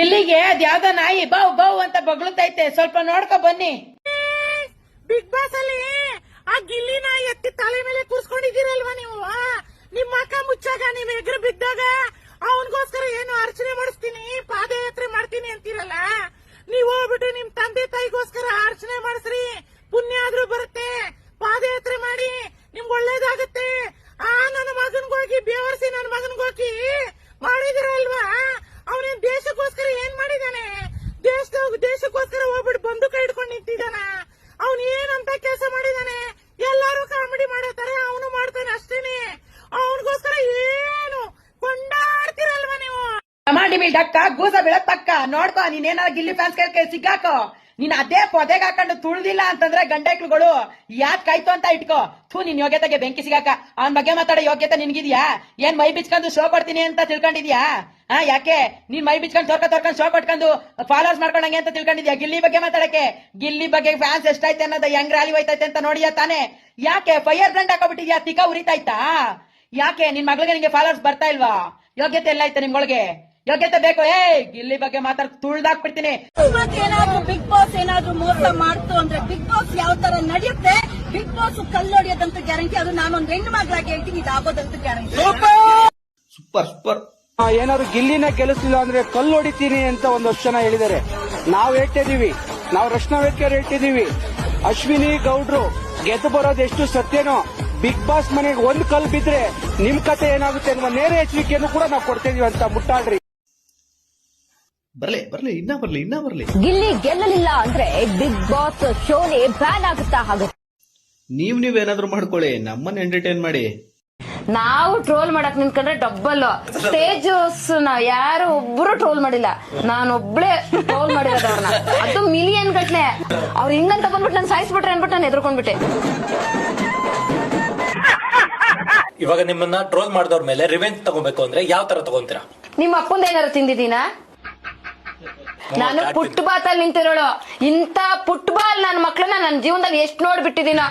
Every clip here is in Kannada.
ಇಲ್ಲಿಗೆ ಅದ್ ಯಾವ್ದ ನಾಯಿ. ಬೌ ಬೌ ಅಂತ ಬಗ್ಳುತ್ತೈತೆ ಸ್ವಲ್ಪ ನೋಡ್ಕೊ ಬನ್ನಿ. ಬಿಗ್ ಬಾಸ್ ಅಲ್ಲಿ ಆ ಗಿಲ್ಲಿ ನಾಯಿ ಎತ್ತಿ ತಲೆ ಮೇಲೆ ಕೂರ್ಸ್ಕೊಂಡಿದ್ದೀರಲ್ವಾ ನೀವು? ನಿಮ್ ಅಕ್ಕ ಮುಚ್ಚಾಗ ನೀವ್ ಎಗ್ರು ಬಿದ್ದಾಗ ಅವನಿಗೋಸ್ಕರ ಏನು ಅರ್ಚನೆ ಮಾಡಿಸ್ತೀನಿ, ಪಾದಯಾತ್ರೆ ಮಾಡ್ತೀನಿ ಅಂತೀರಲ್ಲ? ನೀವ್ ಹೋಗ್ಬಿಟ್ಟು ನಿಮ್ ತಂದೆ ತಾಯಿಗೋಸ್ಕರ ಅರ್ಚನೆ ಮಾಡಿಸ್ರಿ. ಪುಣ್ಯ ಆದ್ರೂ ಬರುತ್ತೆ ಪಾದಯಾತ್ರೆ ಮಾಡಿ ನಿಮ್ಗೆ ಒಳ್ಳೇದಾಗತ್ತೆ ಆ ನನ್ನ ಮಗನ್ಗೋಗಿ ಬೇವರ್ಸಿ ನನ್ನ ಮಗನ್ಗೋಗಿ ಮಾಡಿದಿರಲ್ವಾ ಅವನೇನ್ ದೇಶಕ್ಕೋಸ್ಕರ ಏನ್ ಮಾಡಿದಾನೆ ದೇಶದ ದೇಶಕ್ಕೋಸ್ಕರ ಹೋಗ್ಬಿಟ್ಟು ಬಂದು ಕೈ ಹಿಡ್ಕೊಂಡು ನಿಂತಿದ್ದಾನ ಅವನ್ ಏನಂತ ಕೆಲಸ ಮಾಡಿದಾನೆ ಎಲ್ಲಾರು ಕಾಮಿಡಿ ಮಾಡತಾರೆ ಅವನು ಮಾಡ್ತಾನೆ ಅಷ್ಟೇನೆ ಅವನಿಗೋಸ್ಕರ ಏನು ಕೊಂಡಾಡ್ತಿರಲ್ವಾ ಟಮಾಟಿ ಬೀಳ್ ಡಕ್ಕ, ಗೂಸ ಬೀಳತ್ತಕ್ಕ ನೋಡ್ಕೊ ನೀನೇನಾರ ಗಿಲ್ಲಿ ಫ್ಯಾನ್ಸ್ ಕೈ ಸಿಕ್ಕಾಕೋ. ನೀನ್ ಅದೇ ಪೊದೆಗೆ ಹಾಕೊಂಡು ತುಳ್ದಿಲ್ಲ ಅಂತಂದ್ರೆ ಗಂಡೆಕ್ಳುಗಳು ಯಾಕ್ ಕಾಯ್ತು ಅಂತ ಇಟ್ಕೋ. ಥೂ, ನಿನ್ ಯೋಗ್ಯತೆಗೆ ಬೆಂಕಿ ಸಿಗಾಕ. ಅವನ್ ಬಗ್ಗೆ ಮಾತಾಡೋ ಯೋಗ್ಯತೆ ನಿನ್ಗಿದ್ಯಾ? ಏನ್ ಮೈ ಬಿಚ್ಕೊಂಡು ಶೋ ಕೊಡ್ತೀನಿ ಅಂತ ತಿಳ್ಕೊಂಡಿದ್ಯಾ? ಹಾ ಯಾಕೆ? ನೀನ್ ಮೈ ಬಿಚ್ಕೊಂಡು ತೋರ್ಕ ತೋರ್ಕೊಂಡು ಶೋ ಕೊಟ್ಕೊಂಡು ಫಾಲೋರ್ಸ್ ಮಾಡ್ಕೊಂಡಂಗೆ ಅಂತ ತಿಳ್ಕೊಂಡಿದ್ಯಾ ಗಿಲ್ಲಿ ಬಗ್ಗೆ ಮಾತಾಡಕ್ಕೆ? ಗಿಲ್ಲಿ ಬಗ್ಗೆ ಫ್ಯಾನ್ಸ್ ಎಷ್ಟೈತೆ ಅನ್ನೋದು ಹೆಂಗ್ ರ್ಯಾಲಿ ಹೋಯ್ತೈತೆ ಅಂತ ನೋಡಿಯಾ ತಾನೆ? ಯಾಕೆ? ಫೈರ್ ಬ್ರ್ಯಾಂಡ್ ಹಾಕೋಬಿಟ್ಟಿದ್ಯಾ? ತಿಕ್ಕ ಉರಿತಾಯ್ತಾ? ಯಾಕೆ? ನಿನ್ ಮಗಳಿಗೆ ನಿಂಗೆ ಫಾಲೋರ್ಸ್ ಬರ್ತಾ ಇಲ್ವಾ? ಯೋಗ್ಯತೆ ಎಲ್ಲ ಐತೆ ನಿಮ್ಗೊಳಗೆ? ಯೋಗ್ಯತೆ ಬೇಕು. ಏ ಗಿಲ್ಲಿ ಬಗ್ಗೆ ಮಾತಾಡ್ ತುಳ್ದಾಕ್ಬಿಡ್ತೀನಿ. ಏನಾದ್ರು ಬಿಗ್ ಬಾಸ್ ಏನಾದ್ರೂ ಮೋಸ ಮಾಡ್ತು ಅಂದ್ರೆ ಬಿಗ್ ಬಾಸ್ ಯಾವ ತರ ನಡೆಯುತ್ತೆ? ಬಿಗ್ ಬಾಸ್ ಕಲ್ಲೊಡಿಯದಂತ ಗ್ಯಾರಂಟಿ ಅದು ನಾನೊಂದು ಹೆಣ್ಣು ಮಗಳಾಗಿ ಹೇಳ್ತೀನಿ ಆಗೋದಂತ ಗ್ಯಾರಂಟಿ ಸೂಪರ್ ಸೂಪರ್ ಆ, ಏನಾದ್ರು ಗಿಲ್ಲಿನ ಗೆಲ್ಲಿಸಿಲ್ಲ ಅಂದ್ರೆ ಕಲ್ಲು ಹೊಡಿತೀನಿ ಅಂತ ಒಂದಷ್ಟು ಜನ ಹೇಳಿದ್ದಾರೆ. ನಾವು ಹೇಳ್ತಿದೀವಿ ನಾವು ರಶ್ನಾ ವೇದಿಕೆಯವ್ರು ಹೇಳ್ತಿದೀವಿ ಅಶ್ವಿನಿ ಗೌಡ್ರು ಗೆದ್ದು ಬರೋದು ಎಷ್ಟು ಸತ್ಯನೋ? ಬಿಗ್ ಬಾಸ್ ಮನೆಗೆ ಒಂದ್ ಕಲ್ ಬಿದ್ರೆ ನಿಮ್ ಕತೆ ಏನಾಗುತ್ತೆ ಅನ್ನುವ ನೇರ ಎಚ್ಚರಿಕೆಯನ್ನು ಕೂಡ ನಾವು ಕೊಡ್ತಿದೀವಿ ಅಂತ ಮುಟ್ಟಾಡ್ರಿ. ಬರ್ಲಿ ಬರ್ಲಿ ಇನ್ನ ಬರ್ಲಿ ಇನ್ನ ಬರ್ಲಿ. ಗಿಲ್ಲಿ ಗೆಲ್ಲಲಿಲ್ಲ ಅಂದ್ರೆ ಬಿಗ್ ಬಾಸ್ ಶೋನೇ ಬ್ಯಾನ್ ಆಗುತ್ತಾ ಹಾಗೆ? ನೀವ್ ನೀವೇನಾದ್ರೂ ಮಾಡ್ಕೊಳ್ಳಿ ನಮ್ಮನ್ನ ಎಂಟರ್ಟೈನ್ ಮಾಡಿ. ನಾವು ಟ್ರೋಲ್ ಮಾಡಕ್ ನಿಂತ್ಕೊಂಡ್ರೆ ಡಬ್ಬಲ್ ಸ್ಟೇಜಸ್ ಯಾರು ಒಬ್ರು ಟ್ರೋಲ್ ಮಾಡಿಲ್ಲ. ನಾನೊಬ್ಳೆ ಟ್ರೋಲ್ ಮಾಡಿರೋದು ಅವ್ರನ್ನ ಅದು ಮಿಲಿಯನ್ ಗಟ್ಲೆ. ಅವ್ರು ಹಿಂಗಂತ ಬಂದ್ಬಿಟ್ಟು ನಾನು ಸಾಯಿಸ್ಬಿಟ್ರೆ ಅನ್ಬಿಟ್ಟು ನಾನು ಎದ್ರುಕೊಂಡ್ಬಿಟ್ಟೆ. ಇವಾಗ ನಿಮ್ಮನ್ನ ಟ್ರೋಲ್ ಮಾಡಿದವ್ರ ಮೇಲೆ ರಿವೆಂಜ್ ತಗೋಬೇಕು ಅಂದ್ರೆ ಯಾವ ತರ ತಗೊಂತೀರಾ? ನಿಮ್ಮ ಅಪ್ಪಂದ ಏನಾರು ತಿಂದಿದ್ದೀನಾ? ನಾನು ಫುಟ್ಬಾಲ್ ಅಲ್ಲಿ ನಿಂತಿರೋಳು. ಇಂತ ಫುಟ್ಬಾಲ್ ನನ್ನ ಮಕ್ಕಳನ್ನ ನನ್ನ ಜೀವನದಲ್ಲಿ ಎಷ್ಟು ನೋಡ್ಬಿಟ್ಟಿದೀನ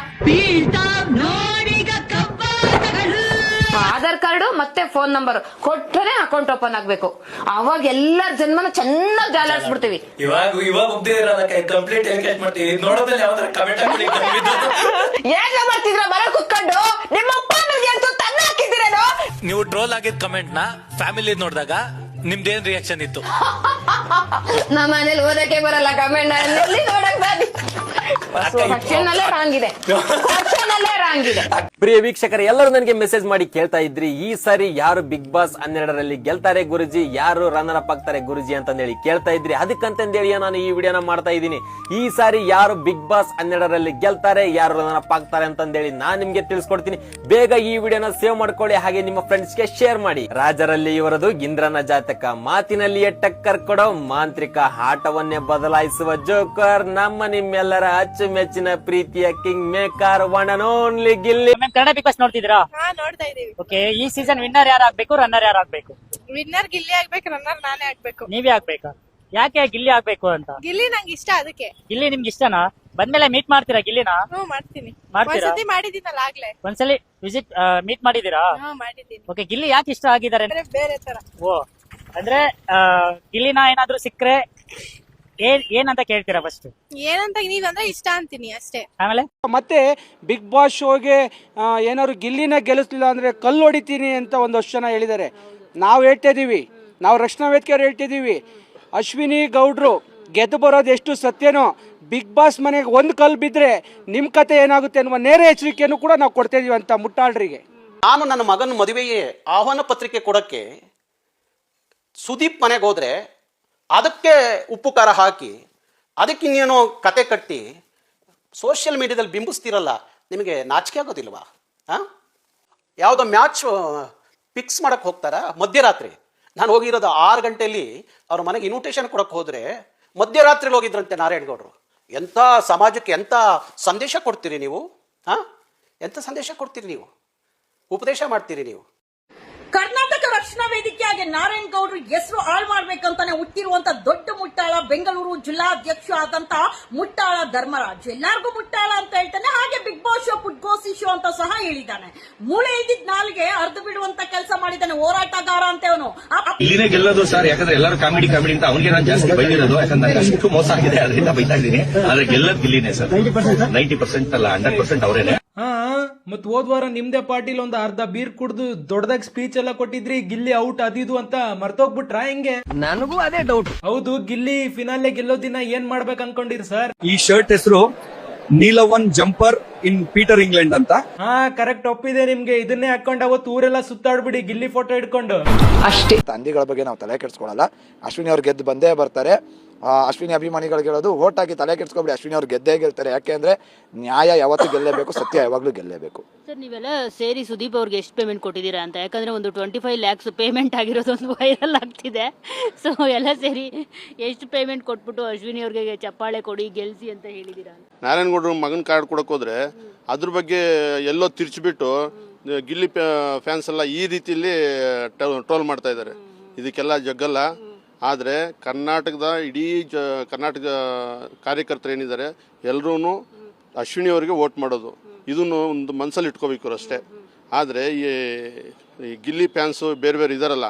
ಆಧಾರ್ ಕಾರ್ಡ್ ಮತ್ತೆ ಫೋನ್ ನಂಬರ್ ಕೊಟ್ಟರೆ ಅಕೌಂಟ್ ಓಪನ್ ಆಗ್ಬೇಕು. ಅವಾಗ ಎಲ್ಲರ ಜನ್ಮನ ಚೆನ್ನಾಗಿ ಜಾಲಾಡ್ಸ್ಬಿಡ್ತೀವಿ ಇವಾಗ ಇವಾಗ ಕಂಪ್ಲೀಟ್ ಮಾಡ್ತೀವಿ? ನೋಡೋದ್ರಲ್ಲಿ ಯಾವ್ದಾರ ಕಮೆಂಟ್ ಏನ್ ಮಾಡ್ತಿದ್ರ? ಬರ ಕುತ್ಕೊಂಡು ನಿಮ್ಮ ಅಪ್ಪ ಅಂತೂ ತನ್ನ ಹಾಕಿದ್ದೀರೇನೋ? ನೀವು ಟ್ರೋಲ್ ಆಗಿದ್ ಕಮೆಂಟ್ನ ಫ್ಯಾಮಿಲಿ ನೋಡಿದಾಗ ನಿಮ್ದೇನ್ ರಿಯಾಕ್ಷನ್ ಇತ್ತು? ನಮ್ಮ ಮನೇಲಿ ಓದಕ್ಕೆ ಬರಲ್ಲ ಕಮೆಂಟ್ ಎಲ್ಲಿ ನೋಡಕ್ ಬಾರಿ ಅಲ್ಲೇ ರಾಂಗ್ ಇದೆ. ಅಲ್ಲೇ ರಾಂಗ್ ಇದೆ. ಪ್ರಿಯ ವೀಕ್ಷಕರ ಎಲ್ಲರೂ ನನಗೆ ಮೆಸೇಜ್ ಮಾಡಿ ಕೇಳ್ತಾ ಇದ್ರಿ. ಈ ಸಾರಿ ಯಾರು ಬಿಗ್ ಬಾಸ್ ಹನ್ನೆರಡರಲ್ಲಿ ಗೆಲ್ತಾರೆ ಗುರುಜಿ ಯಾರು ರನ್ನರ್ ಅಪ್ ಆಗ್ತಾರೆ ಗುರುಜಿ ಅಂತಂದೇಳಿ ಕೇಳ್ತಾ ಇದ್ರಿ. ಅದಕ್ಕಂತಂದೇಳಿ ನಾನು ಈ ವಿಡಿಯೋನ ಮಾಡ್ತಾ ಇದ್ದೀನಿ. ಈ ಸಾರಿ ಯಾರು ಬಿಗ್ ಬಾಸ್ ಹನ್ನೆರಡರಲ್ಲಿ ಗೆಲ್ತಾರೆ ಯಾರು ರನ್ನರ್ ಅಪ್ ಆಗ್ತಾರೆ ಅಂತಂದೇಳಿ ನಾನು ನಿಮ್ಗೆ ತಿಳಿಸ್ಕೊಡ್ತೀನಿ. ಬೇಗ ಈ ವಿಡಿಯೋನ ಸೇವ್ ಮಾಡ್ಕೊಳ್ಳಿ ಹಾಗೆ ನಿಮ್ಮ ಫ್ರೆಂಡ್ಸ್ಗೆ ಶೇರ್ ಮಾಡಿ. ರಾಜರಲ್ಲಿ ಇವರದು ಇಂದ್ರನ ಜಾತಕ. ಮಾತಿನಲ್ಲಿಯೇ ಟಕ್ಕರ್ ಕೊಡೋ ಮಾಂತ್ರಿಕ ಆಟವನ್ನೇ ಬದಲಾಯಿಸುವ ಜೋಕರ್ ನಮ್ಮ ನಿಮ್ಮೆಲ್ಲರ ಅಚ್ಚುಮೆಚ್ಚಿನ ಪ್ರೀತಿಯ king maker one only Gilli. Ma'am Kannada big boss ನೋಡ್ತಿದ್ದೀರಾ? ಹಾ ನೋಡ್ತಾ ಇದೀವಿ. ಓಕೆ ಈ ಸೀಸನ್ ವಿನ್ನರ್ ಯಾರು ಆಗ್ಬೇಕು ರನ್ನರ್ ಯಾರು ಆಗ್ಬೇಕು? ವಿನ್ನರ್ ಗಿಲ್ಲಿ ಆಗ್ಬೇಕು ರನ್ನರ್ ನಾನೇ ಆಗ್ಬೇಕು. ನೀವೇ ಆಗ್ಬೇಕಾ? ಯಾಕೆ ಗಿಲ್ಲಿ ಆಗ್ಬೇಕು ಅಂತ? ಗಿಲ್ಲಿ ನಂಗೆ ಇಷ್ಟ ಅದಕ್ಕೆ. ಗಿಲ್ಲಿ ನಿಮ್ಗೆ ಇಷ್ಟನಾ? ಬಂದ್ಮೇಲೆ ಮೀಟ್ ಮಾಡ್ತೀರಾ ಗಿಲ್ಲಿನ? ಹ್ಞೂ ಮಾಡ್ತೀನಿ. ಮಾಡ್ತೀರಾ? ಒಂದ್ಸತಿ ಮಾಡಿದ್ದೀನಲ್ಲ ಆಗ್ಲೇ. ಒಂದ್ಸಲಿ ವಿಸಿಟ್ ಮೀಟ್ ಮಾಡಿದೀರಾ ಹಾ ಮಾಡಿದ್ದೀನಿ. ಓಕೆ ಗಿಲ್ಲಿ ಯಾಕೆ ಇಷ್ಟ ಆಗಿದ್ದಾರೆ? ಬೇರೆ ತರ. ಓ ಅಂದ್ರೆ ಆ, ಗಿಲ್ಲಿನ ಏನಾದ್ರೂ ಸಿಕ್ಕ್ರೆ ಏನ್ ಏನಂತ ಕೇಳ್ತೀರಾ ಫಸ್ಟ್ ಏನಂತ ನೀವಂದ್ರೆ ಇಷ್ಟ ಅಂತೀನಿ ಅಷ್ಟೇ. ಆಮೇಲೆ? ಮತ್ತೆ ಬಿಗ್ ಬಾಸ್ ಶೋಗೆ ಏನಾದ್ರು ಗಿಲ್ಲಿನ ಗೆಲ್ಲಿಸ್ಲಿಲ್ಲ ಅಂದ್ರೆ ಕಲ್ಲು ಹೊಡಿತೀನಿ ಅಂತ ಒಂದಷ್ಟು ಜನ ಹೇಳಿದ್ದಾರೆ ನಾವು ಹೇಳ್ತಿದೀವಿ ನಾವು ರಕ್ಷಣಾ ವೇದಿಕೆಯವ್ರು ಹೇಳ್ತಿದೀವಿ ಅಶ್ವಿನಿ ಗೌಡ್ರು ಗೆದ್ದು ಬರೋದು ಎಷ್ಟು ಸತ್ಯನೋ ಬಿಗ್ ಬಾಸ್ ಮನೆಗೆ ಒಂದು ಕಲ್ಲು ಬಿದ್ರೆ ನಿಮ್ಮ ಕತೆ ಏನಾಗುತ್ತೆ ಅನ್ನುವ ನೇರ ಎಚ್ಚರಿಕೆಯನ್ನು ಕೂಡ ನಾವು ಕೊಡ್ತಾ ಇದೀವಿ ಅಂತ ಮುಟ್ಟಾಳ್ರಿಗೆ. ನಾನು ನನ್ನ ಮಗನ ಮದುವೆಗೆ ಆಹ್ವಾನ ಪತ್ರಿಕೆ ಕೊಡೋಕ್ಕೆ ಸುದೀಪ್ ಮನೆಗೆ ಹೋದರೆ ಅದಕ್ಕೆ ಉಪ್ಪು ಖಾರ ಹಾಕಿ, ಅದಕ್ಕೆ ಇನ್ನೇನೋ ಕತೆ ಕಟ್ಟಿ ಸೋಷಿಯಲ್ ಮೀಡಿಯಾದಲ್ಲಿ ಬಿಂಬಿಸ್ತೀರಲ್ಲ, ನಿಮಗೆ ನಾಚಿಕೆ ಆಗೋದಿಲ್ವಾ? ಹಾಂ ಯಾವುದೋ ಮ್ಯಾಚ್ ಫಿಕ್ಸ್ ಮಾಡೋಕ್ಕೆ ಹೋಗ್ತಾರಾ? ಮಧ್ಯರಾತ್ರಿ. ನಾನು ಹೋಗಿರೋದು ಆರು ಗಂಟೆಯಲ್ಲಿ ಅವ್ರ ಮನೆಗೆ ಇನ್ವಿಟೇಷನ್ ಕೊಡೋಕ್ಕೆ ಹೋದರೆ ಮಧ್ಯರಾತ್ರಿಲಿ ಹೋಗಿದ್ರಂತೆ ನಾರಾಯಣಗೌಡರು ಎಂಥ ಸಮಾಜಕ್ಕೆ ಎಂಥ ಸಂದೇಶ ಕೊಡ್ತೀರಿ ನೀವು? ಹಾಂ ಎಂಥ ಸಂದೇಶ ಕೊಡ್ತೀರಿ ನೀವು? ಉಪದೇಶ ಮಾಡ್ತೀರಿ ನೀವು? ಕರ್ನಾಟಕ ರಕ್ಷಣಾ ವೇದಿಕೆಯಾಗಿ ನಾರಾಯಣ್ ಗೌಡ್ರು ಹೆಸರು ಹಾಳು ಮಾಡ್ಬೇಕಂತಾನೆ ಹುಟ್ಟಿರುವಂತ ದೊಡ್ಡ ಮುಟ್ಟಾಳ ಬೆಂಗಳೂರು ಜಿಲ್ಲಾಧ್ಯಕ್ಷ ಆದಂತ ಮುಟ್ಟಾಳ ಧರ್ಮರಾಜ್. ಎಲ್ಲಾರ್ಗೂ ಮುಟ್ಟಾಳ ಅಂತ ಹೇಳ್ತಾನೆ ಹಾಗೆ ಬಿಗ್ ಬಾಸ್ ಶೋ ಪುಟ್ಗೋಸಿ ಶೋ ಅಂತ ಸಹ ಹೇಳಿದ್ದಾನೆ. ಮೂಳೆ ಇದ್ದಿದ್ ನಾಲ್ಗೆ ಅರ್ಧ ಬಿಡುವಂತ ಕೆಲಸ ಮಾಡಿದ್ದಾನೆ ಹೋರಾಟಗಾರ ಅಂತ ಅವನು. ಇಲ್ಲಿನೇ ಗೆಲ್ಲೋದು ಸರ್ ಯಾಕಂದ್ರೆ ಎಲ್ಲರೂ ಕಾಮಿಡಿ ಕಾಮಿಡಿ ಅಂತ ಅವನಿಗೆ ನಾನು ಜಾಸ್ತಿ ಬೈದಿರೋದು ಯಾಕಂದ್ರೆ ಅಷ್ಟು ಮೋಸ ಆಗಿದೆ ಅದರಿಂದ ಬೈತಾ ಇದ್ದೀನಿ. ಆದ್ರೆ ಗೆಲ್ಲದ್ ಗಿಲ್ಲಿನೇ ಸರ್ ನೈಂಟಿ ಪರ್ಸೆಂಟ್ ಅಲ್ಲ ಹಂಡ್ರೆಡ್ ಪರ್ಸೆಂಟ್ ಅವರೇನೆ. ಹಾ ಮತ್ ನಿಮ್ಮದೇ ವಾರ ನಿಮ್ದೇ ಪಾರ್ಟಿಲ್ ಒಂದು ಅರ್ಧ ಬೀರ್ ಕುಡ್ದು ದೊಡ್ಡದಾಗಿ ಸ್ಪೀಚ್ ಎಲ್ಲ ಕೊಟ್ಟಿದ್ರಿ ಗಿಲ್ಲಿ ಔಟ್ ಅದಿದು ಅಂತ ಮರ್ತೋಗ್ಬಿಟ್ರ ಹೆಂಗೆ? ನನಗೂ ಅದೇ ಡೌಟ್ ಹೌದು ಗಿಲ್ಲಿ ಫಿನಾಲೆ ಗೆಲ್ಲೋ ದಿನ ಏನ್ ಮಾಡ್ಬೇಕು ಅನ್ಕೊಂಡಿರಿ ಸರ್? ಈ ಶರ್ಟ್ ಹೆಸರು ನೀಲವನ್ ಜಂಪರ್ ಇನ್ ಪೀಟರ್ ಇಂಗ್ಲೆಂಡ್ ಅಂತ. ಹಾ ಕರೆಕ್ಟ್ ಒಪ್ಪಿದೆ ನಿಮ್ಗೆ. ಇದನ್ನೇ ಹಾಕೊಂಡ್ ಅವತ್ತು ಊರೆಲ್ಲ ಸುತ್ತಾಡ್ಬಿಡಿ ಗಿಲ್ಲಿ ಫೋಟೋ ಇಟ್ಕೊಂಡು ತಂದಿಗಳ ಬಗ್ಗೆ ನಾವು ತಲೆ ಕೆಡ್ಸ್ಕೊಳಲ್ಲ. ಅಶ್ವಿನಿ ಅವ್ರು ಗೆದ್ದು ಬಂದೇ ಬರ್ತಾರೆ. ಅಶ್ವಿನಿ ಅಭಿಮಾನಿಗಳಿಗೆ ಹೇಳೋದು ಓಟ್ ಹಾಕಿ ತಲೆ ಕೆಡ್ಸ್ಕೊಬಿಡಿ ಅಶ್ವಿನಿ ಅವ್ರು ಗೆದ್ದೇ ಗೆಲ್ತಾರೆ. ಯಾಕೆ ಅಂದ್ರೆ ನ್ಯಾಯ ಯಾವತ್ತೂ ಗೆಲ್ಲೇಬೇಕು ಸತ್ಯ ಯಾವಾಗ್ಲೂ ಗೆಲ್ಲೇಬೇಕು. ಸರ್ ನೀವೆಲ್ಲ ಸೇರಿ ಸುದೀಪ್ ಅವ್ರಿಗೆ ಎಷ್ಟು ಪೇಮೆಂಟ್ ಕೊಟ್ಟಿದ್ದೀರಾ ಅಂತ. ಯಾಕಂದ್ರೆ ಒಂದು ಟ್ವೆಂಟಿ ಫೈವ್ ಲ್ಯಾಕ್ಸ್ ಪೇಮೆಂಟ್ ಆಗಿರೋದು ಒಂದು ವೈರಲ್ ಆಗ್ತಿದೆ. ಸೊ ಎಲ್ಲ ಸೇರಿ ಎಷ್ಟು ಪೇಮೆಂಟ್ ಕೊಟ್ಬಿಟ್ಟು ಅಶ್ವಿನಿ ಅವ್ರಿಗೆ ಚಪ್ಪಾಳೆ ಕೊಡಿ ಗೆಲ್ಸಿ ಅಂತ ಹೇಳಿದ್ದೀರಾ? ಅಂತ ನಾರಾಯಣಗೌಡರು ಮಗನ ಕಾರ್ಡ್ ಕೊಡಕ್ ಹೋದ್ರೆ ಅದ್ರ ಬಗ್ಗೆ ಎಲ್ಲೋ ತಿರ್ಚಿಬಿಟ್ಟು ಗಿಲ್ಲಿ ಫ್ಯಾನ್ಸ್ ಎಲ್ಲ ಈ ರೀತಿಯಲ್ಲಿ ಟ್ರೋಲ್ ಮಾಡ್ತಾ ಇದ್ದಾರೆ. ಇದಕ್ಕೆಲ್ಲ ಜಗ್ಗಲ್ಲ. ಆದರೆ ಕರ್ನಾಟಕದ ಇಡೀ ಜ, ಕರ್ನಾಟಕ ಕಾರ್ಯಕರ್ತರು ಏನಿದ್ದಾರೆ ಎಲ್ಲರೂ ಅಶ್ವಿನಿ ಅವರಿಗೆ ವೋಟ್ ಮಾಡೋದು. ಇದನ್ನು ಒಂದು ಮನಸ್ಸಲ್ಲಿ ಇಟ್ಕೋಬೇಕು ಅಷ್ಟೇ. ಆದರೆ ಈ ಗಿಲ್ಲಿ ಫ್ಯಾನ್ಸು ಬೇರೆ ಬೇರೆ ಇದಾರಲ್ಲ,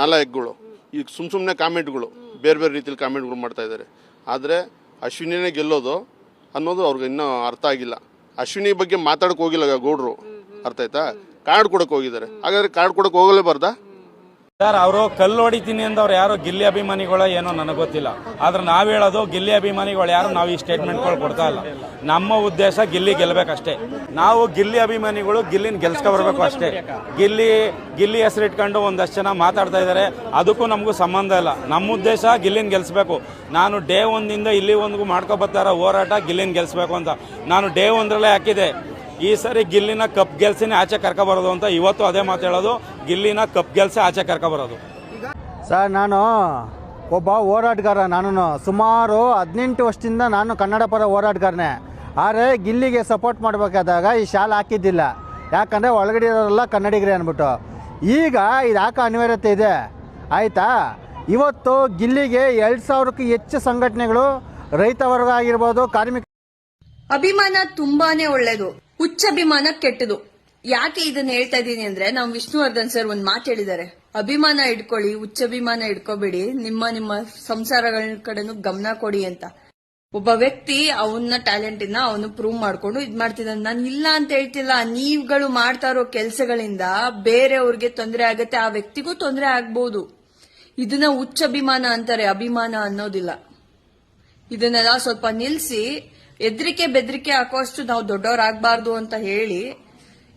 ನಾಲಾಯಕ್ಗಳು ಈಗ ಸುಮ್ಮ ಸುಮ್ಮನೆ ಕಾಮೆಂಟ್ಗಳು, ಬೇರೆ ಬೇರೆ ರೀತಿಯಲ್ಲಿ ಕಾಮೆಂಟ್ಗಳು ಮಾಡ್ತಾ ಇದ್ದಾರೆ ಆದರೆ ಅಶ್ವಿನಿನೇ ಗೆಲ್ಲೋದು ಅನ್ನೋದು ಅವ್ರಿಗೆ ಇನ್ನೂ ಅರ್ಥ ಆಗಿಲ್ಲ. ಅಶ್ವಿನಿ ಬಗ್ಗೆ ಮಾತಾಡೋಕೆ ಹೋಗಿಲ್ಲ ಗೌಡ್ರು. ಅರ್ಥ ಆಯ್ತಾ? ಕಾರ್ಡ್ ಕೊಡೋಕೆ ಹೋಗಿದ್ದಾರೆ. ಹಾಗಾದ್ರೆ ಕಾರ್ಡ್ ಕೊಡೋಕೆ ಹೋಗಲೇಬಾರ್ದಾ? ಸರ್, ಅವರು ಕಲ್ಲು ಹೊಡಿತೀನಿ ಅಂದವ್ರು ಯಾರು ಗಿಲ್ಲಿ ಅಭಿಮಾನಿಗಳ ಏನೋ ನನಗೆ ಗೊತ್ತಿಲ್ಲ. ಆದ್ರೆ ನಾವು ಹೇಳೋದು ಗಿಲ್ಲಿ ಅಭಿಮಾನಿಗಳು ಯಾರು ನಾವು ಈ ಸ್ಟೇಟ್ಮೆಂಟ್ಗಳು ಕೊಡ್ತಾ ಇಲ್ಲ. ನಮ್ಮ ಉದ್ದೇಶ ಗಿಲ್ಲಿ ಗೆಲ್ಬೇಕಷ್ಟೇ. ನಾವು ಗಿಲ್ಲಿ ಅಭಿಮಾನಿಗಳು ಗಿಲ್ಲಿನ ಗೆಲ್ಸ್ಕೊ ಬರ್ಬೇಕು ಅಷ್ಟೇ. ಗಿಲ್ಲಿ ಗಿಲ್ಲಿ ಹೆಸರು ಇಟ್ಕೊಂಡು ಒಂದಷ್ಟು ಜನ ಮಾತಾಡ್ತಾ ಇದ್ದಾರೆ ಅದಕ್ಕೂ ನಮಗೂ ಸಂಬಂಧ ಇಲ್ಲ. ನಮ್ಮ ಉದ್ದೇಶ ಗಿಲ್ಲಿನ ಗೆಲ್ಸ್ಬೇಕು. ನಾನು ಡೇ ಒಂದಿಂದ ಇಲ್ಲಿ ಒಂದಿಗೂ ಮಾಡ್ಕೊ ಬರ್ತಾರ ಹೋರಾಟ ಗಿಲ್ಲಿನ ಗೆಲ್ಸ್ಬೇಕು ಅಂತ. ನಾನು ಡೇ ಒಂದರಲ್ಲೇ ಹಾಕಿದೆ. ಈ ಸರಿ ಗಿಲ್ಲಿನ ಕಪ್ ಗೆಲ್ಸಿನೇ ಆಚೆ ಕರ್ಕೋಬಾರದು ಬರೋದು ಅಂತ ಇವತ್ತು ಅದೇ ಮಾತು ಹೇಳೋದು. ಗಿಲ್ಲಿನ ಕಪ್ ಗೆಲ್ಸೆ ಆಚೆ ಕರ್ಕೊಬರೋದು. ಸರ್ ನಾನು ಒಬ್ಬ ಹೋರಾಟಗಾರ ನಾನು ಸುಮಾರು ಹದಿನೆಂಟು ವರ್ಷದಿಂದ ನಾನು ಕನ್ನಡ ಪರ ಹೋರಾಟಗಾರನೇ. ಆದರೆ ಗಿಲ್ಲಿಗೆ ಸಪೋರ್ಟ್ ಮಾಡಬೇಕಾದಾಗ ಈ ಶಾಲೆ ಹಾಕಿದ್ದಿಲ್ಲ. ಯಾಕಂದರೆ ಒಳಗಡೆ ಇರೋರೆಲ್ಲ ಕನ್ನಡಿಗರೇ ಅಂದ್ಬಿಟ್ಟು ಈಗ ಇದು ಹಾಕೋ ಅನಿವಾರ್ಯತೆ ಇದೆ. ಆಯಿತಾ? ಇವತ್ತು ಗಿಲ್ಲಿಗೆ ಎರಡು ಸಾವಿರಕ್ಕೂ ಹೆಚ್ಚು ಸಂಘಟನೆಗಳು ರೈತ ವರ್ಗ ಆಗಿರ್ಬೋದು ಕಾರ್ಮಿಕ ಅಭಿಮಾನ ತುಂಬಾನೇ ಒಳ್ಳೆಯದು ಹುಚ್ಚಭಿಮಾನ ಕೆಟ್ಟದು. ಯಾಕೆ ಇದನ್ನ ಹೇಳ್ತಾ ಇದ್ದೀನಿ ಅಂದ್ರೆ ನಾವು ವಿಷ್ಣುವರ್ಧನ್ ಸರ್ ಒಂದ್ ಮಾತು ಹೇಳಿದ್ದಾರೆ. ಅಭಿಮಾನ ಇಟ್ಕೊಳ್ಳಿ ಅಭಿಮಾನ ಇಟ್ಕೋಬೇಡಿ, ನಿಮ್ಮ ನಿಮ್ಮ ಸಂಸಾರಗಳ ಕಡೆನೂ ಗಮನ ಕೊಡಿ ಅಂತ. ಒಬ್ಬ ವ್ಯಕ್ತಿ ಅವನ ಟ್ಯಾಲೆಂಟ್ ಇಂದ ಅವನು ಪ್ರೂವ್ ಮಾಡ್ಕೊಂಡು ಇದ್ ಮಾಡ್ತಿದ್ದಾನೆ. ನಾನು ಇಲ್ಲ ಅಂತ ಹೇಳ್ತಿಲ್ಲ. ನೀವುಗಳು ಮಾಡ್ತಾ ಇರೋ ಕೆಲಸಗಳಿಂದ ಬೇರೆಯವ್ರಿಗೆ ತೊಂದರೆ ಆಗತ್ತೆ, ಆ ವ್ಯಕ್ತಿಗೂ ತೊಂದರೆ ಆಗ್ಬಹುದು ಇದನ್ನ ಹುಚ್ಚಭಿಮಾನ ಅಂತಾರೆ. ಅಭಿಮಾನ ಅನ್ನೋದಿಲ್ಲ. ಇದನ್ನೆಲ್ಲ ಸ್ವಲ್ಪ ನಿಲ್ಸಿ, ಎದ್ರಿಕೆ ಬೆದರಿಕೆ ಹಾಕೋಷ್ಟು ನಾವು ದೊಡ್ಡವರಾಗಬಾರ್ದು ಅಂತ ಹೇಳಿ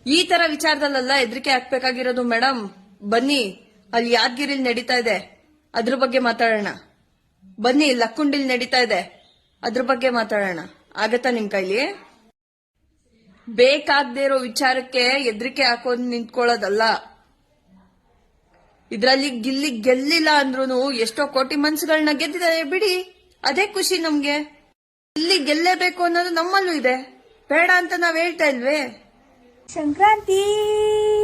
ಈ ತರ ವಿಚಾರದಲ್ಲೆಲ್ಲ ಹೆದರಿಕೆ ಹಾಕ್ಬೇಕಾಗಿರೋದು ಮೇಡಮ್ ಬನ್ನಿ, ಅಲ್ಲಿ ಯಾದಗಿರಿಲ್ ನಡೀತಾ ಇದೆ. ಅದ್ರ ಬಗ್ಗೆ ಮಾತಾಡೋಣ. ಬನ್ನಿ, ಲಕ್ಕುಂಡಿಲ್ ನಡೀತಾ ಇದೆ. ಅದ್ರ ಬಗ್ಗೆ ಮಾತಾಡೋಣ. ಆಗತ್ತಾ ನಿಮ್ ಕೈಲಿ? ಬೇಕಾಗದೇ ಇರೋ ವಿಚಾರಕ್ಕೆ ಹೆದರಿಕೆ ಹಾಕೋದ್ ನಿಂತ್ಕೊಳ್ಳೋದಲ್ಲ. ಇದ್ರಲ್ಲಿ ಗಿಲ್ಲಿ ಗೆಲ್ಲಿಲ್ಲ ಅಂದ್ರೂ ಎಷ್ಟೋ ಕೋಟಿ ಮನ್ಸುಗಳನ್ನ ಗೆದ್ದಿದ್ದಾರೆ ಬಿಡಿ. ಅದೇ ಖುಷಿ ನಮ್ಗೆ. ಇಲ್ಲಿ ಗೆಲ್ಲೇಬೇಕು ಅನ್ನೋದು ನಮ್ಮಲ್ಲೂ ಇದೆ. ಬೇಡ ಅಂತ ನಾವ್ ಹೇಳ್ತಾ ಇಲ್ವೇ? ಸಂಕ್ರಾಂತಿ ಬಂತು ರತು ರತು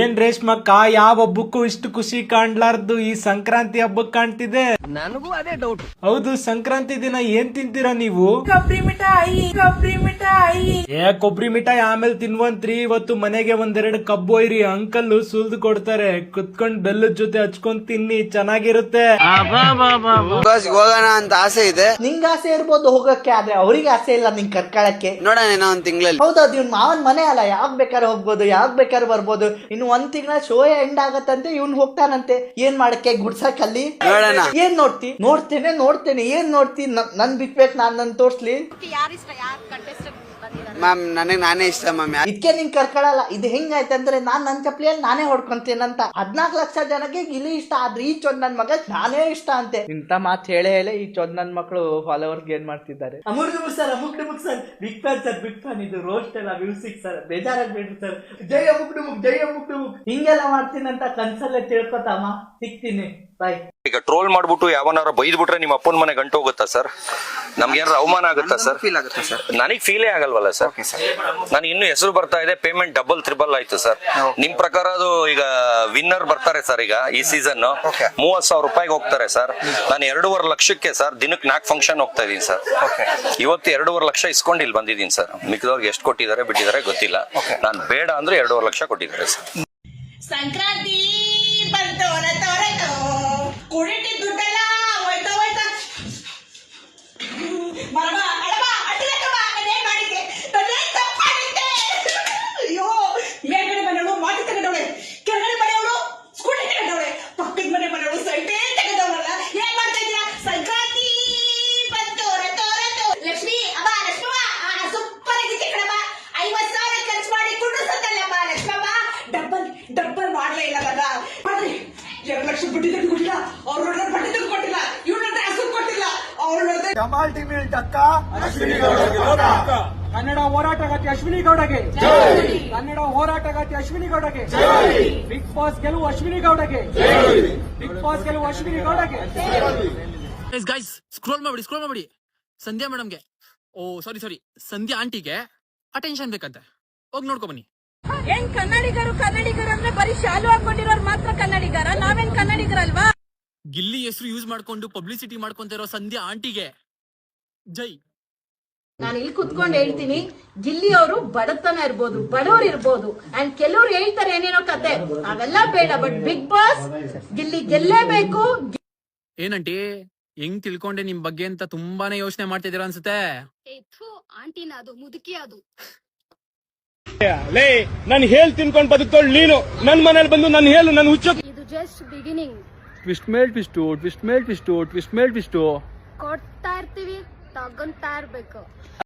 ಏನ್ ರೇಷ್ಮಕ್ಕ ಯಾವ ಹಬ್ಬಕ್ಕೂ ಇಷ್ಟು ಖುಷಿ ಕಾಣ್ಲಾರ್ದು ಈ ಸಂಕ್ರಾಂತಿ ಹಬ್ಬಕ್ ಕಾಣ್ತಿದೆ? ನನಗೂ ಅದೇ ಡೌಟ್ ಹೌದು ಸಂಕ್ರಾಂತಿ ದಿನ ಏನ್ ತಿಂತೀರಾ ನೀವು? ಕೊಬ್ಬರಿ ಮಿಠಾಯಿ ಕೊಬ್ಬರಿ ಮಿಠಾಯಿ. ಏ ಕೊಬ್ಬರಿ ಮಿಠಾಯಿ ಆಮೇಲೆ ತಿನ್ವಂತ್ರಿ. ಇವತ್ತು ಮನೆಗೆ ಒಂದೆರಡು ಕಬ್ಬು ಒಯ್ರಿ ಅಂಕಲ್ ಸುಲ್ದು ಕೊಡ್ತಾರೆ. ಕುತ್ಕೊಂಡ್ ಬೆಲ್ಲದ ಜೊತೆ ಹಚ್ಕೊಂಡ್ ತಿನ್ನಿ ಚೆನ್ನಾಗಿರುತ್ತೆ. ಹೋಗೋಣ ಅಂತ ಆಸೆ ಇದೆ. ನಿಂಗ್ ಆಸೆ ಇರ್ಬೋದು ಹೋಗಕ್ಕೆ ಆದ್ರೆ ಅವ್ರಿಗೆ ಆಸೆ ಇಲ್ಲ ನಿಂಗ್ ಕರ್ಕೊಳಕ್ಕೆ. ನೋಡೋಣ ಒಂದ್ ತಿಂಗಳಲ್ಲಿ. ಹೌದೌದು ಇವ್ನ್ ಇವ್ನ ಮಾವನ್ ಮನೆ ಅಲ್ಲ ಯಾವಾಗ ಬೇಕಾದ್ರೆ ಹೋಗ್ಬೋದು. ಯಾವಾಗ ಬೇಕಾದ್ರೆ ಬರ್ಬೋದು. ಇನ್ನು ಒಂದ್ ತಿಂಗಳ ಶೋ ಎಂಡ್ ಆಗತ್ತಂತೆ ಇವ್ನ್ ಹೋಗ್ತಾನಂತೆ. ಏನ್ ಮಾಡಕ್ಕೆ? ಗುಡ್ಸಕ್ಕಲ್ಲಿ ಅಲ್ಲಿ? ಏನ್ ನೋಡ್ತಿ? ನೋಡ್ತೇನೆ ನೋಡ್ತೇನೆ. ಏನ್ ನೋಡ್ತಿ? ನನ್ ಬಿಟ್ಬೇಕು ನಾನ್ ನನ್ ತೋರ್ಸ್ಲಿ. ಮ್ಯಾಮ್ ನನಗೆ ನಾನೇ ಇಷ್ಟ ಮ್ಯಾಮ್ ಇದಕ್ಕೆ ನೀನ್ ಕರ್ಕೊಳಲ್ಲ. ಇದು ಹೆಂಗಾಯ್ತಂದ್ರೆ ನಾನ್ ನನ್ ಚಪ್ಪಲಿಯಲ್ಲಿ ನಾನೇ ಹೊಡ್ಕೊಂತೀನಂತ. ಹದ್ನಾಲ್ಕು ಲಕ್ಷ ಜನಕ್ಕೆ ಇಲ್ಲಿ ಇಷ್ಟ ಆದ್ರೆ ಈ ಚೊಂದ್ ನನ್ ಮಗ ನಾನೇ ಇಷ್ಟ ಅಂತೆ. ಇಂತ ಮಾತು ಹೇಳೇ ಹೇಳಿ ಈ ಚೊಂದ್ ನನ್ ಮಕ್ಕಳು ಫಾಲೋವರ್ಸ್ ಗೇನ್ ಮಾಡ್ತಿದ್ದಾರೆ? Amur ಡುಮುಕ್ sir ಅಮುಕ್ ಡುಮುಕ್ sir. Big fan sir big fan ಇದು ರೋಸ್ಟ್ ಎಲ್ಲ ಮ್ಯೂಸಿಕ್ ಸರ್. ಬೇಜಾರಾಗ್ಬೇಡ್ರಿ ಸರ್. ಜೈ ಅಮುಕ್ ಡುಮುಕ್ ಜೈ ಅಮುಕ್ ಡುಮುಕ್ ಹಿಂಗೆಲ್ಲ ಮಾಡ್ತೀನಂತ ಕನ್ಸಲ್ಲೇ ತಿಳ್ಕೊತಾಮ? ಸಿಗ್ತೀನಿ. ಬಾಯ್ ಈಗ ಟ್ರೋಲ್ ಮಾಡ್ಬಿಟ್ಟು ಯಾವನಾರ ಬೈದ್ಬಿಟ್ರೆ ನಿಮ್ಮ ಅಪ್ಪನ ಮನೆ ಗಂಟು ಹೋಗುತ್ತಾ ಸರ್? ನಮ್ಗೆ ಏನಾರ ಅವಮಾನ ಆಗುತ್ತಾ ಸರ್? ಫೀಲ್ ಆಗುತ್ತೆ ಸರ್. ನನಗೆ ಫೀಲೇ ಆಗಲ್ವಲ್ಲ ಸರ್? ನಾನು ಇನ್ನು ಹೆಸರು ಬರ್ತಾ ಇದೆ ಪೇಮೆಂಟ್ ಡಬಲ್ ತ್ರಿಬಲ್ ಆಯ್ತು ಸರ್. ನಿಮ್ ಪ್ರಕಾರ ಅದು ಈಗ ವಿನ್ನರ್ ಬರ್ತಾರೆ ಸರ್ ಈಗ ಈ ಸೀಸನ್ ಮೂವತ್ ಸಾವಿರ ರೂಪಾಯಿಗೆ ಹೋಗ್ತಾರೆ ಸರ್. ನಾನು ಎರಡೂವರೆ ಲಕ್ಷಕ್ಕೆ ಸರ್ ದಿನಕ್ಕೆ ನಾಲ್ಕು ಫಂಕ್ಷನ್ ಹೋಗ್ತಾ ಇದೀನಿ ಸರ್. ಇವತ್ತು ಎರಡೂವರೆ ಲಕ್ಷ ಇಸ್ಕೊಂಡು ಇಲ್ಲಿ ಬಂದಿದ್ದೀನಿ ಸರ್. ಮಿಕ್ಕದವ್ರಿಗೆ ಎಷ್ಟು ಕೊಟ್ಟಿದ್ದಾರೆ ಬಿಟ್ಟಿದ್ದಾರೆ ಗೊತ್ತಿಲ್ಲ. ನಾನು ಬೇಡ ಅಂದ್ರೆ ಎರಡೂವರೆ ಲಕ್ಷ ಕೊಟ್ಟಿದ್ದಾರೆ ಸರ್. ಸಂಕ್ರಾಂತಿ ಬಂತು कोणी ती तुटेला वैता वैता बरोबर ಅವ್ರು ಟಕ್ಕ ಕನ್ನಡ ಹೋರಾಟಗಾತಿ ಅಶ್ವಿನಿ ಗೌಡಗೆ. ಕನ್ನಡ ಹೋರಾಟಗಾತಿ ಅಶ್ವಿನಿ ಗೌಡಗೆ. ಬಿಗ್ ಬಾಸ್ ಗೆಲುವು ಅಶ್ವಿನಿ ಗೌಡಗೆ. ಬಿಗ್ ಬಾಸ್ ಗೆಲುವು ಅಶ್ವಿನಿ ಗೌಡಗೆ. ಗೈಸ್ ಸ್ಕ್ರೋಲ್ ಮಾಡಿ ಸ್ಕ್ರೋಲ್ ಮಾಡಿ ಸಂಧ್ಯಾ ಮೇಡಮ್ಗೆ. ಓ ಸಾರಿ ಸಾರಿ ಸಂಧ್ಯಾ ಆಂಟಿಗೆ ಅಟೆನ್ಷನ್ ಬೇಕಂತೆ. ಹೋಗಿ ನೋಡ್ಕೊ ಬನ್ನಿ. ಏನ್ ಕನ್ನಡಿಗರು ಕನ್ನಡಿಗರು ಅಂದ್ರೆ ಬರೀ ಶಾಲು ಹಾಕೊಂಡಿರೋರು ಮಾತ್ರ ಕನ್ನಡಿಗರ? ನಾವೇನ್ ಕನ್ನಡಿಗರಲ್ವಾ? ಗಿಲ್ಲಿ ಹೆಸರು ಯೂಸ್ ಮಾಡ್ಕೊಂಡು ಪಬ್ಲಿಸಿಟಿ ಮಾಡ್ಕೊಂತಿರೋ ಸಂಧ್ಯಾ ಆಂಟಿಗೆ. ಜೈ. ನಾನು ಇಲ್ಲಿ ಕುತ್ಕೊಂಡು ಹೇಳ್ತೀನಿ ಗಿಲ್ಲಿ ಅವರು ಬಡತನ ಇರ್ಬೋದು ಬಡವ್ರು ಇರ್ಬೋದು ಅಂಡ್ ಕೆಲವ್ರು ಹೇಳ್ತಾರೆ ಏನೇನೋ ಕತೆ. ಅವೆಲ್ಲ ಬೇಡ ಬಟ್ ಬಿಗ್ ಬಾಸ್ ಗಿಲ್ಲಿ ಗೆಲ್ಲೇಬೇಕು ಏನಂಟಿ ಹೆಂಗ್ ತಿಳ್ಕೊಂಡೆ ನಿಮ್ ಬಗ್ಗೆ ಅಂತ ತುಂಬಾನೇ ಯೋಚನೆ ಮಾಡ್ತಿದ್ದೀರಾ ಅನ್ಸುತ್ತೆ? ಆಂಟಿನ ಅದು ಮುದುಕಿ ಅದು. ಲೇ ನನ್ ಹೇಳ್ ತಿನ್ಕೊಂಡ್ ಬದುಕ್ತೋಳ್ ನೀನು. ನನ್ ಮನೇಲಿ ಬಂದು ನನ್ ಹೇಳು ನನ್ ಹುಚ್ಚ ಇದು ಜಸ್ಟ್ ಬಿಗಿನಿಂಗ್ ಟ್ವಿಸ್ಟ್ ಮೇಲ್ ಟ್ವಿಸ್ಟು ಟ್ವಿಸ್ಟ್ ಮೇಲ್ ಟ್ವಿಸ್ಟು ಟ್ವಿಸ್ಟ್ ಮೇಲ್ ಟ್ವಿಸ್ಟು ಕೊಡ್ತಾ ಇರ್ತೀವಿ. ತಗೊಂತಾ ಇರ್ಬೇಕು.